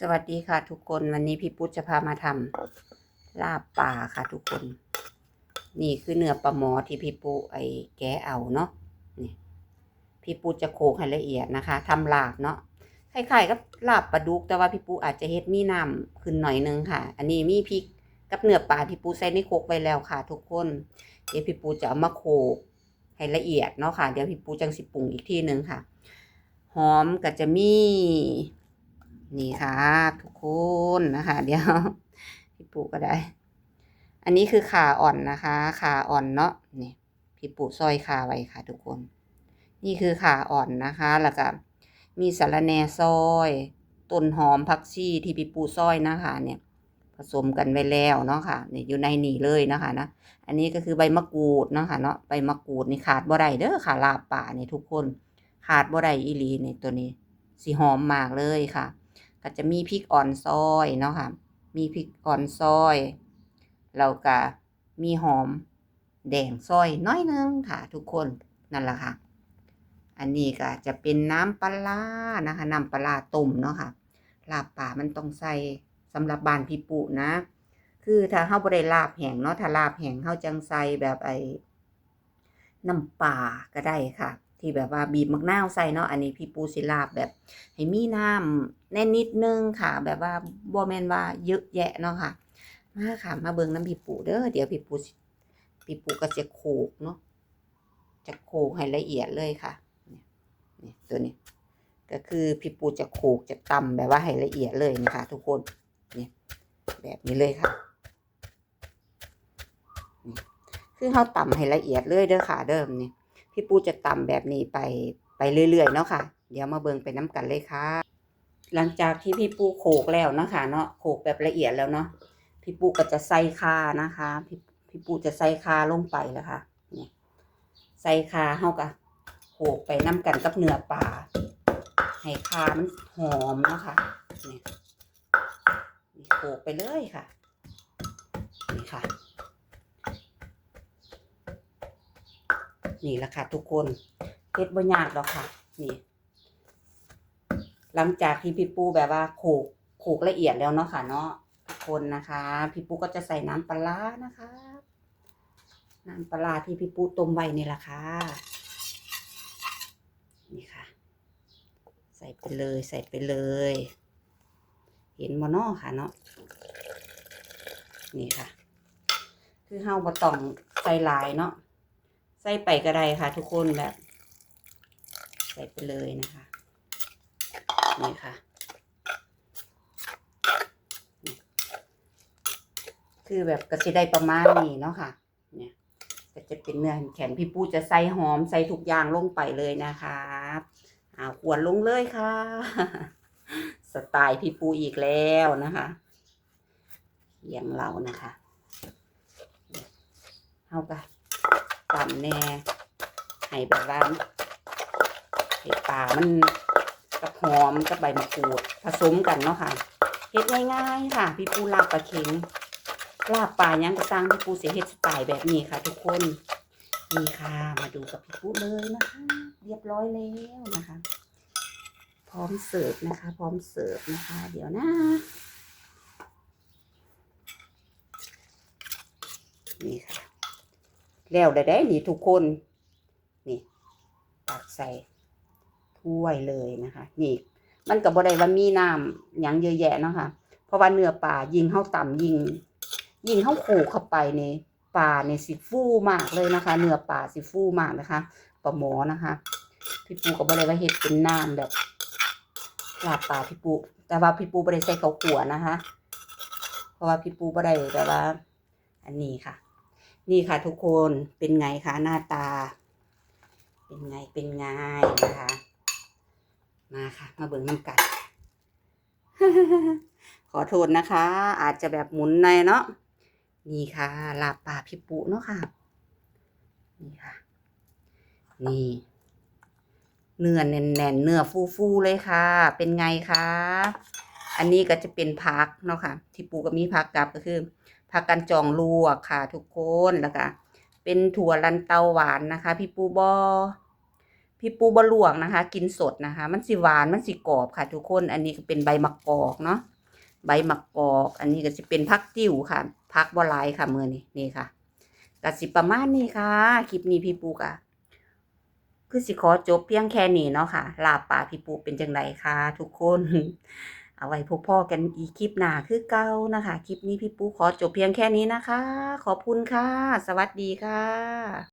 สวัสดีค่ะทุกคนวันนี้พี่ปุ๊จะพามาทำลาบป่าค่ะทุกคน นี่คือเนื้อปลาหมอที่พี่ปุ๊ไอแกะเอาเนาะนี่พี่ปุ๊จะโขกให้ละเอียดนะคะทำลาบเนาะคล้ายๆกับลาบปลาดุกแต่ว่าพี่ปุ๊อาจจะเฮ็ดมีน้ำขึ้นหน่อยนึงค่ะ อันนี้มีพริกกับเนื้อปลาที่ปุ๊ใส่ในโขกไว้แล้วค่ะ ทุกคนเดี๋ยวพี่ปุ๊จะเอามาโขกให้ละเอียดเนาะค่ะเดี๋ยวพี่ปุ๊จังสิปรุงอีกทีหนึ่งค่ะหอมก็จะมี นี่ค่ะทุกคนนะคะ เดี๋ยวพี่ปูก็ได้ อันนี้คือขาอ่อนนะคะขาอ่อนเนาะนี่พี่ปูซอยขาไว้ค่ะ ทุกคน นี่คือขาอ่อนนะคะแล้วก็มีสารแนซอยต้นหอมผักชีที่พี่ปูซอยนะคะ เนี่ย ผสมกันไว้แล้วเนาะค่ะเนี่ยอยู่ในนี่เลยนะคะนะอันนี้ก็คือใบมะกรูดเนาะค่ะเนาะใบมะกรูดนี่ขาดบ่ได้เด้อค่ะลาบป่าเนี่ยทุกคน ขาดบ่ได้อีหลีในตัวนี้สีหอมมากเลยค่ะ ก็จะมีพริกอ่อนซอยเนาะค่ะ มีพริกอ่อนซอยแล้วก็มีหอมแดงซอยน้อยนึงค่ะ ทุกคนนั่นแหละค่ะ อันนี้ก็จะเป็นน้ำปลานะคะน้ำปลาต้มเนาะค่ะลาบป่ามันต้องใส่สำหรับบานพี่ปุนะ คือถ้าเฮาบ่ได้ลาบแห้งเนาะถ้าลาบแห้งเฮาจังใส่แบบไอ้น้ำปลาก็ได้ค่ะ ที่แบบว่าบีบมะนาวใส่เนาะอันนี้พี่ปูสิลาบแบบให้มีน้ำแน่นนิดนึงค่ะ แบบว่าบ่แมนว่าเยอะแยะเนาะค่ะ มาค่ะมาเบิ่งน้ำพี่ปูเด้อเดี๋ยวพี่ปูพี่ปูก็จะโขกเนาะจะโขกให้ละเอียดเลยค่ะเนี่ยตัวนี้ ก็คือพี่ปูจะโขกจะตำแบบว่าให้ละเอียดเลยนะคะทุกคนเนี่ยแบบนี้เลยค่ะคือเขาตำให้ละเอียดเลยเด้อค่ะเดิมนี่ พี่ปูจะตำแบบนี้ไปไปเรื่อยๆเนาะค่ะ เดี๋ยวมาเบิ่งไปน้ำกันเลยค่ะ หลังจากที่พี่ปูโขลกแล้วเนาะค่ะเนาะโขลกแบบละเอียดแล้วเนาะพี่ปูก็จะใส่คานะคะพี่พี่ปูจะใส่คาลงไปแล้วค่ะเนี่ยใส่คาเฮาก็โขลกไปน้ำกันกับเนื้อปลาให้คามันหอมเนาะค่ะนี่นี่โขลกไปเลยค่ะนี่ค่ะ นี่แหละค่ะทุกคนเฮ็ดบ่ยากดอกค่ะ นี่ หลังจากที่พี่ปูแบบว่าโขลกโขลกละเอียดแล้วเนาะค่ะ เนาะทุกคนนะคะ พี่ปูก็จะใส่น้ำปลานะคะน้ำปลาร้าที่พี่ปูต้มไว้นี่แหละค่ะ นี่ค่ะ ใส่ไปเลยใส่ไปเลย เห็นมอนอค่ะเนาะ นี่ค่ะ คือเฮาบ่ต้องใส่หลายเนาะ ใส่ไปก็ได้ค่ะ ทุกคนแบบ ใส่ไปเลยนะคะนี่ค่ะ คือแบบก็จะได้ประมาณนี้เนาะค่ะ เนี่ยก็จะเป็นเนื้อแข็งพี่ปูจะใส่หอมใส่ทุกอย่างลงไปเลยนะคะเอาขวนลงเลยค่ะ สไตล์พี่ปูอีกแล้วนะคะเลี้ยงเรานะคะ เอา กะตำแน่ให้แบบว่าให้ปลามันกับหอมกับใบมะกรูดผสมกันเนาะค่ะเฮ็ดง่ายๆค่ะ พี่ปูลาบปลาเค็งลาบปลายังก็สร้างพี่ปูเสียเฮ็ดสไตล์แบบนี้ค่ะ ทุกคนนี่ค่ะ มาดูกับพี่ปูเลยนะคะเรียบร้อยแล้วนะคะ พร้อมเสิร์ฟนะคะ พร้อมเสิร์ฟนะคะ เดี๋ยวนะ นี่ค่ะ แล้วได้ได้นี่ทุกคน นี่ตักใส่ถ้วยเลยนะคะ นี่ มันก็บ่ได้ว่ามีน้ำยังเยอะแยะเนาะค่ะเพราะว่าเนื้อปลายิงเข้าต่ำยิง ยิงเข้าโขกเข้าไปในปลาในสิฟูมากเลยนะคะ เนื้อปลาสิฟูมากนะคะปลาหมอนะคะพี่ปูก็บ่ได้ว่าเฮ็ดเป็นน้ำแบบลาบปลาพี่ปู แต่ว่าพี่ปูบได้ใส่เขาขัวนะคะ เพราะว่าพี่ปูบ่ได้แบบว่า อันนี้ค่ะ นี่ค่ะทุกคนเป็นไงคะหน้าตา เป็นไงเป็นไงนะคะมาค่ะ มาเบิ่งน้ำกัด ขอโทษนะคะ อาจจะแบบหมุนในเนาะนี่ค่ะ ลาปลาพี่ปุเนาะค่ะ นี่ค่ะ นี่เนื้อแน่นๆเนื้อฟูๆเลยค่ะ เป็นไงคะ อันนี้ก็จะเป็นผักเนาะค่ะ ที่ปูก็มีผักกับก็คือ ผักกันจองลวกค่ะ ทุกคนแล้วก็เป็นถั่วลันเตาหวานนะคะ พี่ปูบอพี่ปูบะลวกนะคะ กินสดนะคะ มันสิหวานมันสิกรอบค่ะ ทุกคนอันนี้ก็เป็นใบมะกอกเนาะใบมะกอก อันนี้ก็จะเป็นพักจิ้วค่ะพักบหลายค่ะมือนี้นี่ค่ะก็สิประมาณนี้ค่ะ คลิปนี้พี่ปูกะคือสิขอจบเพียงแค่นี้เนาะค่ะ ลาป่าพี่ปูเป็นจังไดค่ะ ทุกคน เอาไว้พบพ่อกันอีกคลิปหน้าคือเก่านะคะ คลิปนี้พี่ปูขอจบเพียงแค่นี้นะคะ ขอบคุณค่ะ สวัสดีค่ะ